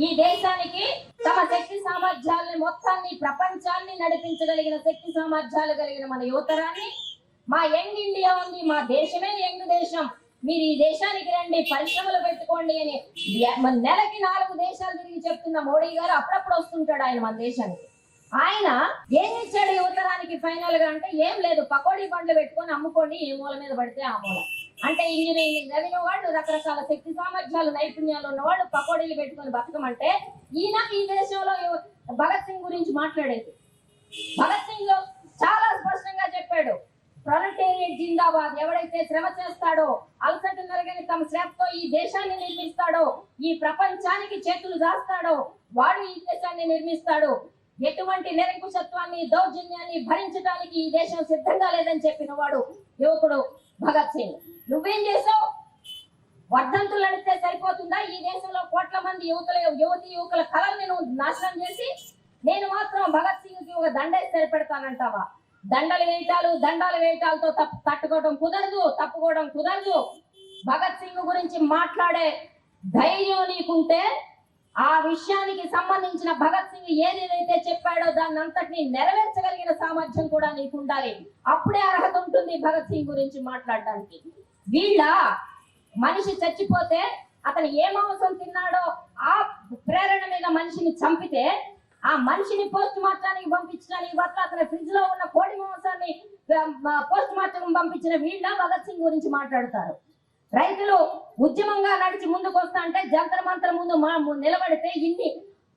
ఈ దేశానికి తమ శక్తి సామర్థ్యాలని మొత్తాన్ని ప్రపంచాన్ని నడిపించగలిగిన శక్తి సామర్థ్యాలు కలిగిన మన యువతరాన్ని మా యంగ్ ఇండియా ఉంది మా దేశమే యంగ్ దేశం. మీరు ఈ దేశానికి రండి పరిశ్రమలు పెట్టుకోండి అని నెలకి నాలుగు దేశాలు తిరిగి చెప్తున్న మోడీ గారు అప్పుడప్పుడు వస్తుంటాడు ఆయన మన దేశానికి. ఆయన ఏం ఇచ్చాడు యువతరానికి ఫైనల్గా అంటే ఏం లేదు పకోడీ పండ్లు పెట్టుకొని అమ్ముకోండి ఏ మూల మీద పడితే ఆ మూల. అంటే ఇంజనీరింగ్ చదివిన వాళ్ళు రకరకాల శక్తి సామర్థ్యాలు నైపుణ్యాలు ఉన్న వాళ్ళు పకోడీలు పెట్టుకొని బతకమంటే ఈయన ఈ దేశంలో భగత్ సింగ్ గురించి మాట్లాడేది. భగత్ సింగ్ చాలా స్పష్టంగా చెప్పాడు ప్రొలటేరియట్ జిందాబాద్ ఎవడైతే శ్రమ చేస్తాడో అలసట నరగని తమ శ్రమతో ఈ దేశాన్ని నిర్మిస్తాడో ఈ ప్రపంచానికి చేతులు దాస్తాడో వాడు ఈ దేశాన్ని నిర్మిస్తాడు. ఎటువంటి నిరంకుశత్వాన్ని దౌర్జన్యాన్ని భరించడానికి ఈ దేశం సిద్ధంగా లేదని చెప్పిన వాడు యువకుడు భగత్ సింగ్. నువ్వేం చేసావు? వర్ధంతులు నడిస్తే సరిపోతుందా? ఈ దేశంలో కోట్ల మంది యువతుల యువతి యువకుల కళల్ని నువ్వు నాశనం చేసి నేను మాత్రం భగత్ సింగ్కి ఒక దండే సరిపెడతానంటావా? దండలు వేయటాలు దండాలు వేయటాలతో తప్పు తట్టుకోవడం కుదరదు తప్పుకోవడం కుదరదు. భగత్ సింగ్ గురించి మాట్లాడే ధైర్యం నీకుంటే ఆ విషయానికి సంబంధించిన భగత్ సింగ్ ఏదేదైతే చెప్పాడో దాన్ని అంతటిని నెరవేర్చగలిగిన సామర్థ్యం కూడా నీకు ఉండాలి అప్పుడే అర్హత ఉంటుంది భగత్ సింగ్ గురించి మాట్లాడడానికి వీళ్ళ మనిషి చచ్చిపోతే అతను ఏ మాంసం తిన్నాడో ఆ ప్రేరణ మీద మనిషిని చంపితే ఆ మనిషిని పోస్ట్ మార్టానికి పంపించడానికి బదులు అతని ఫ్రిడ్జ్లో ఉన్న కోడి మాంసాన్ని పోస్ట్ మార్టం పంపించిన వీళ్ళ భగత్ సింగ్ గురించి మాట్లాడతారు. రైతులు ఉద్యమంగా నడిచి ముందుకు వస్తా అంటే జంతర్ ముందు మా నిలబడితే ఇన్ని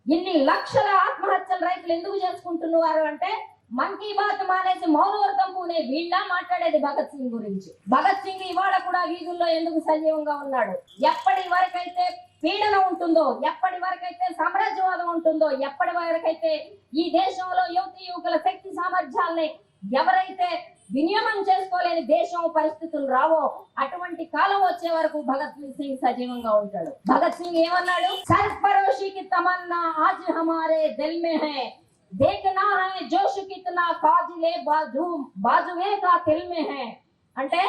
ఇన్ని లక్షల ఆత్మహత్యలు రైతులు ఎందుకు చేసుకుంటున్నారు అంటే మన్ కీ బాత్ మానేసి మౌనవర్గం పూనే వీళ్ళ మాట్లాడేది భగత్ సింగ్ గురించి. భగత్ సింగ్ ఇవాళ కూడా వీధుల్లో ఎందుకు సజీవంగా ఉన్నాడు? ఎప్పటి వరకైతే పీడన ఉంటుందో ఎప్పటి వరకైతే సామ్రాజ్యవాదం ఉంటుందో ఎప్పటి వరకైతే ఈ దేశంలో యువతి యువకుల శక్తి సామర్థ్యాల్ని ఎవరైతే వినియోగం చేసుకోలేని దేశం పరిస్థితులు రావో అటువంటి కాలం వచ్చే వరకు భగత్ సింగ్ సజీవంగా ఉంటాడు. భగత్ సింగ్ ఏమన్నాడు? సర్పరోషికి తమన్నా ఆజ్ హమారే దిల్ మే హై. देखना है जोश कितना काजिले बाजू బాజువే కా దిల్ మే హై అంటే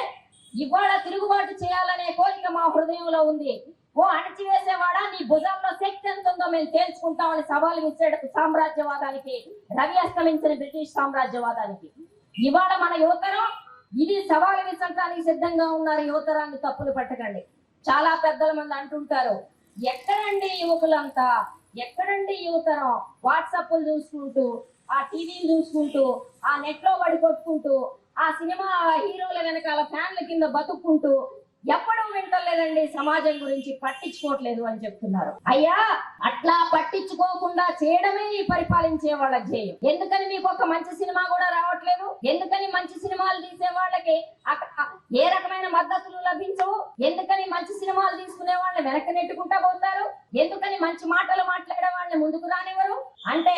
ఇవాళ తిరుగుబాటు చేయాలనే కోరిక మా హృదయంలో ఉంది ఓ అణచివేసేవాడా నీ భుజంలో శక్తి ఎంత ఉందో మేము తేల్చుకుంటామని సవాలు విసిరాడు సామ్రాజ్యవాదానికి రవి అస్తమించిన బ్రిటిష్ సామ్రాజ్యవాదానికి ఇవాళ మన యువతరం ఇది సవాలు విసరటానికి సిద్ధంగా ఉన్నారు యువతరాన్ని తప్పులు పట్టకండి చాలా పెద్దల మంది అంటుంటారు ఎక్కడండి యువకులంతా ఎక్కడండి యువతరం వాట్సాప్లు చూసుకుంటూ ఆ టీవీలు చూసుకుంటూ ఆ నెట్లో పడి కొట్టుకుంటూ ఆ సినిమా హీరోల వెనకాల ఫ్యాన్ల కింద బతుక్కుంటూ ఎప్పుడూ వింటలేదండి సమాజం గురించి పట్టించుకోవట్లేదు అని చెప్తున్నారు. అయ్యా అట్లా పట్టించుకోకుండా చేయడమే ఈ పరిపాలించే వాళ్ళ ధ్యేయం. ఎందుకని మీకు ఒక మంచి సినిమా కూడా రావట్లేదు? ఎందుకని మంచి సినిమాలు తీసే వాళ్ళకి ఏ రకమైన మద్దతులు లభించవు? ఎందుకని మంచి సినిమాలు తీసుకునే వాళ్ళని వెనక్కి నెట్టుకుంటా పోతారు? ఎందుకని మంచి మాటలు మాట్లాడే వాళ్ళని ముందుకు రానివ్వరు? అంటే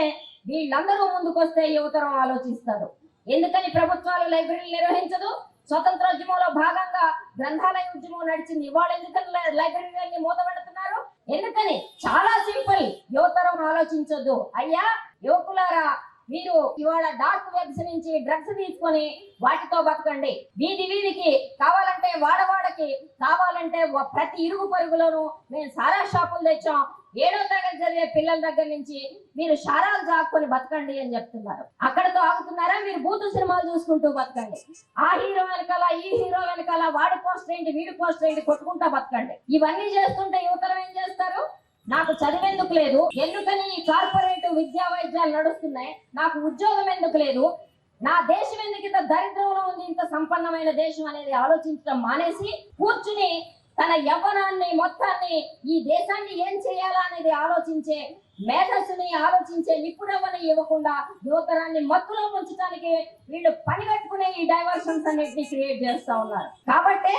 వీళ్ళందరూ ముందుకొస్తే యువతరం ఆలోచిస్తారు. ఎందుకని ప్రభుత్వాలు లైబ్రరీలు నిర్వహించదు? స్వతంత్రోద్యమంలో భాగంగా గ్రంథాలయ ఉద్యమం నడిచింది. ఇవాళ ఎందుకని లైబ్రరీ లైబ్రరీలన్నీ మూతపెడుతున్నారు ఎందుకని? చాలా సింపుల్. యువతరం ఆలోచించొద్దు. అయ్యా యువకులారా మీరు ఇవాళ డార్క్ వెబ్స్ నుంచి డ్రగ్స్ తీసుకొని వాటితో బతకండి. వీధి వీధికి కావాలంటే వాడవాడకి కావాలి కావాలంటే ప్రతి ఇరుగు పొరుగులోను మేము సారా షాపులు తెచ్చాం. ఏడో తరగతి చదివే పిల్లల దగ్గర నుంచి మీరు షారాలు జాక్కొని బతకండి అని చెప్తున్నారు. అక్కడతో ఆగుతున్నారా? మీరు బూతు సినిమాలు చూసుకుంటూ బతకండి. ఆ హీరో వెనకాల ఈ హీరో వెనకాల వాడి పోస్టర్ ఏంటి వీడి పోస్టర్ ఏంటి కొట్టుకుంటా బతకండి. ఇవన్నీ చేస్తుంటే యువతరం ఏం చేస్తారు? నాకు చదివేందుకు లేదు. ఎందుకని ఈ కార్పొరేట్ విద్యా వైద్యాలు నడుస్తున్నాయి? నాకు ఉద్యోగం ఎందుకు లేదు? నా దేశం ఎందుకు ఇంత దరిద్రంలో ఉంది? ఇంత సంపన్నమైన దేశం అనేది ఆలోచించడం మానేసి కూర్చుని తన యవ్వనాన్ని మొత్తాన్ని ఈ దేశాన్ని ఏం చేయాలా అనేది ఆలోచించే మేధస్సుని ఆలోచించే నిపుణమని ఇవ్వకుండా యువతరాన్ని మత్తులో ఉంచడానికి వీళ్ళు పని కట్టుకునే ఈ డైవర్షన్స్ అన్నిటిని క్రియేట్ చేస్తా ఉన్నారు. కాబట్టే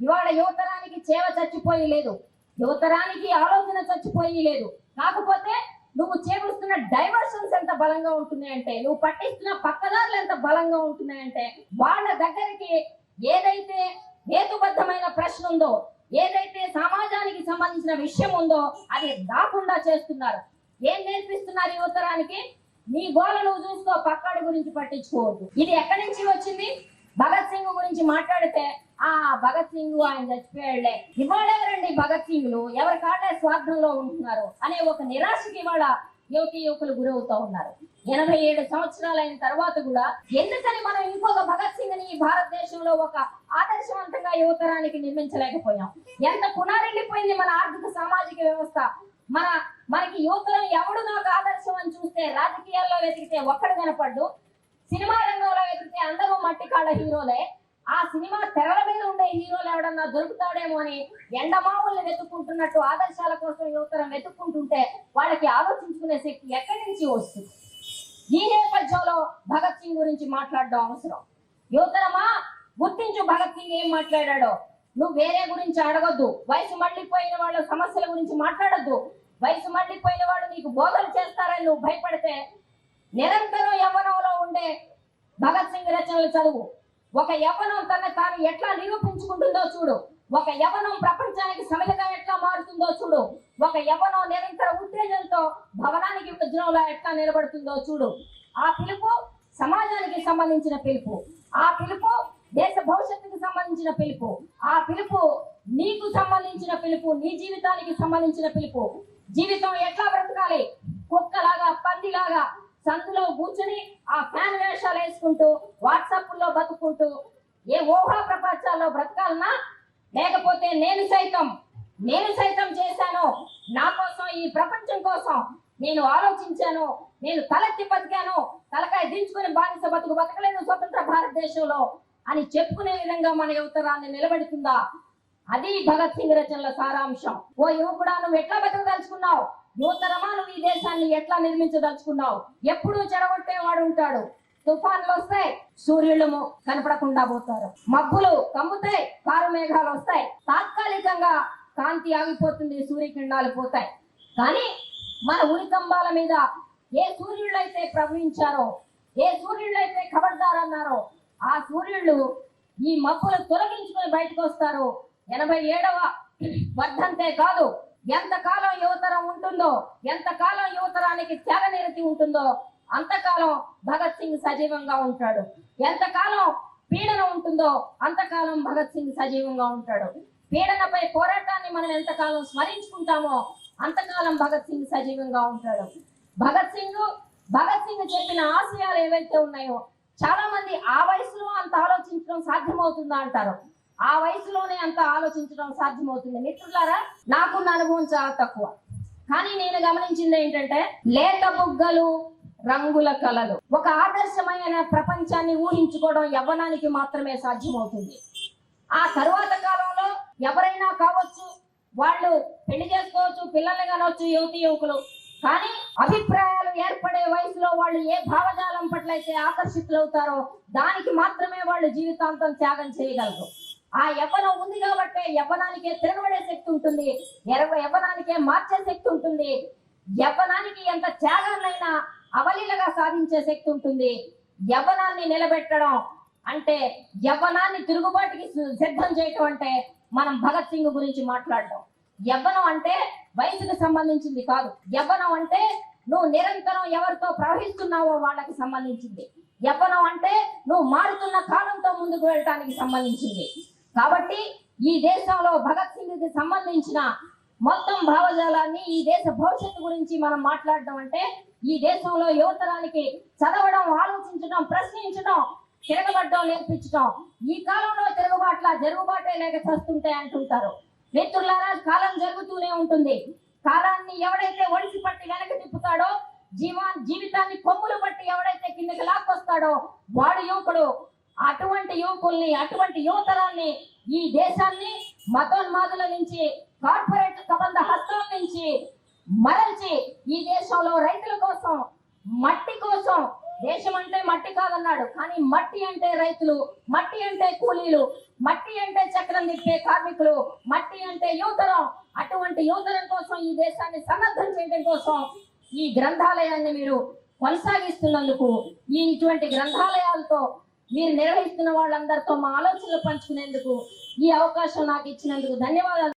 ఇవాళ యువతరానికి చేవ చచ్చిపోయి లేదు. యువతరానికి ఆలోచన చచ్చిపోయి లేదు. కాకపోతే నువ్వు చేకూరుస్తున్న డైవర్షన్స్ ఎంత బలంగా ఉంటున్నాయంటే నువ్వు పట్టిస్తున్న పక్కదారులు ఎంత బలంగా ఉంటున్నాయంటే వాళ్ళ దగ్గరికి ఏదైతే హేతుబద్ధమైన ప్రశ్న ఉందో ఏదైతే సమాజానికి సంబంధించిన విషయం ఉందో అది రాకుండా చేస్తున్నారు. ఏం నేర్పిస్తున్నారు యువతరానికి నీ గోల నువ్వు చూసుకో పక్కాడి గురించి పట్టించుకోవద్దు. ఇది ఎక్కడి నుంచి వచ్చింది? భగత్ సింగ్ గురించి మాట్లాడితే ఆ భగత్ సింగ్ ఆయన చచ్చిపోయాడులే ఇవాళ ఎవరండి భగత్ సింగ్లు? ఎవరి కాళ్ళే స్వార్థంలో ఉంటున్నారు? అనే ఒక నిరాశకి ఇవాళ యువతి యువకులు గురవుతా ఉన్నారు. ఎనభై ఏడు సంవత్సరాలు అయిన తర్వాత కూడా ఎందుకని మనం ఇంకొక భగత్ సింగ్ని ఈ భారతదేశంలో ఒక ఆదర్శవంతంగా యువతరానికి నిర్మించలేకపోయాం? ఎంత పునారెళ్ళిపోయింది మన ఆర్థిక సామాజిక వ్యవస్థ. మన మనకి యువతలను ఎవడు నాకు ఆదర్శం అని చూస్తే రాజకీయాల్లో వెతికితే ఒక్కడు కనపడ్డు. సినిమా రంగంలో వెతికితే అందరూ మట్టి కాళ్ళ హీరోలే. ఆ సినిమా తెరల మీద ఉండే హీరోలు ఎవడన్నా దొరుకుతాడేమో అని ఎండమావుల్ని వెతుక్కుంటున్నట్టు ఆదర్శాల కోసం యువతరం వెతుక్కుంటుంటే వాళ్ళకి ఆలోచించుకునే శక్తి ఎక్కడి నుంచి వస్తుంది? ఈ నేపథ్యంలో భగత్ సింగ్ గురించి మాట్లాడడం అవసరం. యువతరమా గుర్తించు భగత్ సింగ్ ఏం మాట్లాడాడో. నువ్వు వేరే గురించి అడగొద్దు. వయసు మళ్ళీపోయిన వాళ్ళ సమస్యల గురించి మాట్లాడొద్దు. వయసు మళ్ళీపోయిన వాళ్ళు నీకు బోధలు చేస్తారని నువ్వు భయపడితే నిరంతరం యవ్వనంలో ఉండే భగత్ సింగ్ రచనలు చదువు. ఒక యవనం తన తాను ఎట్లా నిరూపించుకుంటుందో చూడు. ఒక యవనం ప్రపంచానికి సమిధగా ఎట్లా మారుతుందో చూడు. ఒక యవనం నిరంతర ఉత్తేజంతో భవనానికి వజ్రంలో ఎట్లా నిలబడుతుందో చూడు. ఆ పిలుపు సమాజానికి సంబంధించిన పిలుపు. ఆ పిలుపు దేశ భవిష్యత్తుకు సంబంధించిన పిలుపు. ఆ పిలుపు నీకు సంబంధించిన పిలుపు నీ జీవితానికి సంబంధించిన పిలుపు. జీవితం ఎట్లా బ్రతకాలి? కుక్కలాగా పందిలాగా సందులో కూర్చుని ఆ ఫ్యాన్ వేషాలు వేసుకుంటూ వాట్సాప్లో బతుకుంటూ ఏ ఊహా ప్రపంచాల్లో బ్రతకాలనా లేకపోతే నేను సైతం నేను సైతం చేశాను. నా కోసం ఈ ప్రపంచం కోసం నేను ఆలోచించాను నేను తలెత్తి బతికాను తలకాయ దించుకుని బానిస బతుకు బతకలేను స్వతంత్ర భారతదేశంలో అని చెప్పుకునే విధంగా మన యువతరాన్ని నిలబెడుతుందా? అది భగత్ సింగ్ రచనల సారాంశం. ఓ యువకుడా నువ్వు ఎట్లా బతకదలుచుకున్నావు యువతరమా నువ్వు ఈ దేశాన్ని ఎట్లా నిర్మించదలుచుకున్నావు? ఎప్పుడూ చెడగొట్టేవాడు ఉంటాడు? తుఫాన్లు వస్తాయి సూర్యులు కనపడకుండా పోతారు. మబ్బులు కమ్ముతాయి కారు మేఘాలు వస్తాయి. తాత్కాలికంగా కాంతి ఆగిపోతుంది సూర్యకిరణాలు పోతాయి. కానీ మన ఉరికంబాల మీద ఏ సూర్యుళ్ళు అయితే ప్రవహించారో ఏ సూర్యుళ్ళు అయితే కబడ్దారన్నారో ఆ సూర్యుళ్ళు ఈ మబ్బులు తొలగించుకొని బయటకు వస్తారు ఎనభై ఏడవ వర్ధంతే కాదు. ఎంతకాలం యువతరం ఉంటుందో ఎంతకాలం యువతరానికి త్యాగనిరతి ఉంటుందో అంతకాలం భగత్ సింగ్ సజీవంగా ఉంటాడు. ఎంతకాలం పీడన ఉంటుందో అంతకాలం భగత్ సింగ్ సజీవంగా ఉంటాడు. పీడనపై పోరాటాన్ని మనం ఎంతకాలం స్మరించుకుంటామో అంతకాలం భగత్ సింగ్ సజీవంగా ఉంటాడు. భగత్ సింగ్ భగత్ సింగ్ చెప్పిన ఆశయాలు ఏవైతే ఉన్నాయో చాలా మంది ఆ వయసులో అంత ఆలోచించడం సాధ్యమవుతుందా అంటారు? ఆ వయసులోనే అంత ఆలోచించడం సాధ్యమవుతుంది. మిత్రులారా నాకున్న అనుభవం చాలా తక్కువ. కానీ నేను గమనించింది ఏంటంటే లేత బుగ్గలు రంగుల కళలు. ఒక ఆదర్శమైన ప్రపంచాన్ని ఊహించుకోవడం యవ్వనానికి మాత్రమే సాధ్యమవుతుంది. ఆ తరువాత కాలంలో ఎవరైనా కావచ్చు వాళ్ళు పెళ్ళి చేసుకోవచ్చు పిల్లల్ని కానవచ్చు యువతి యువకులు. కానీ అభిప్రాయాలు ఏర్పడే వయసులో వాళ్ళు ఏ భావజాలం పట్ల అయితే ఆకర్షితులవుతారో దానికి మాత్రమే వాళ్ళు జీవితాంతం త్యాగం చేయగలరు. ఆ యవ్వనం ఉంది కాబట్టి యవ్వనానికే తిరగబడే శక్తి ఉంటుంది. ఎరవ- యవ్వనానికే మార్చే శక్తి ఉంటుంది. యవ్వనానికి ఎంత త్యాగాలైనా అవలీలగా సాధించే శక్తి ఉంటుంది. యవ్వనాన్ని నిలబెట్టడం అంటే యవ్వనాన్ని తిరుగుబాటుకి సిద్ధం చేయటం అంటే మనం భగత్ సింగ్ గురించి మాట్లాడటం. యవ్వనం అంటే వయసుకు సంబంధించింది కాదు. యవ్వనం అంటే నువ్వు నిరంతరం ఎవరితో ప్రవహిస్తున్నావో వాళ్ళకి సంబంధించింది. యవ్వనం అంటే నువ్వు మారుతున్న కాలంతో ముందుకు వెళ్ళటానికి సంబంధించింది. కాబట్టి ఈ దేశంలో భగత్ సింగ్కి సంబంధించిన మొత్తం భావజాలాన్ని ఈ దేశ భవిష్యత్తు గురించి మనం మాట్లాడడం అంటే ఈ దేశంలో యువతరానికి చదవడం ఆలోచించడం ప్రశ్నించడం తిరగబడ్డం నేర్పించడం. ఈ కాలంలో తిరుగుబాట్ల జరుగుబాటే లేక చస్తుంటే అంటుంటారు. మిత్రులారా కాలం జరుగుతూనే ఉంటుంది. కాలాన్ని ఎవడైతే ఒడిసి పట్టి వెనక తిప్పుతాడో జీవా జీవితాన్ని కొమ్ములు పట్టి ఎవడైతే కిందకి లాక్కొస్తాడో వాడు యువకుడు. అటువంటి యువకుల్ని అటువంటి యువతరాన్ని ఈ దేశాన్ని మతోన్మాదుల నుంచి కార్పొరేట్ కబంధ హస్తం నుంచి మరల్చి ఈ దేశంలో రైతుల కోసం మట్టి కోసం దేశం అంటే మట్టి కాదన్నాడు కానీ మట్టి అంటే రైతులు మట్టి అంటే కూలీలు మట్టి అంటే చక్రం తిప్పే కార్మికులు మట్టి అంటే యువతరం. అటువంటి యువతరం కోసం ఈ దేశాన్ని సన్నద్ధం చేయడం కోసం ఈ గ్రంథాలయాన్ని మీరు కొనసాగిస్తున్నందుకు ఈ ఇటువంటి గ్రంథాలయాలతో మీరు నిర్వహిస్తున్న వాళ్ళందరితో మా ఆలోచనలు పంచుకునేందుకు ఈ అవకాశం నాకు ఇచ్చినందుకు ధన్యవాదాలు.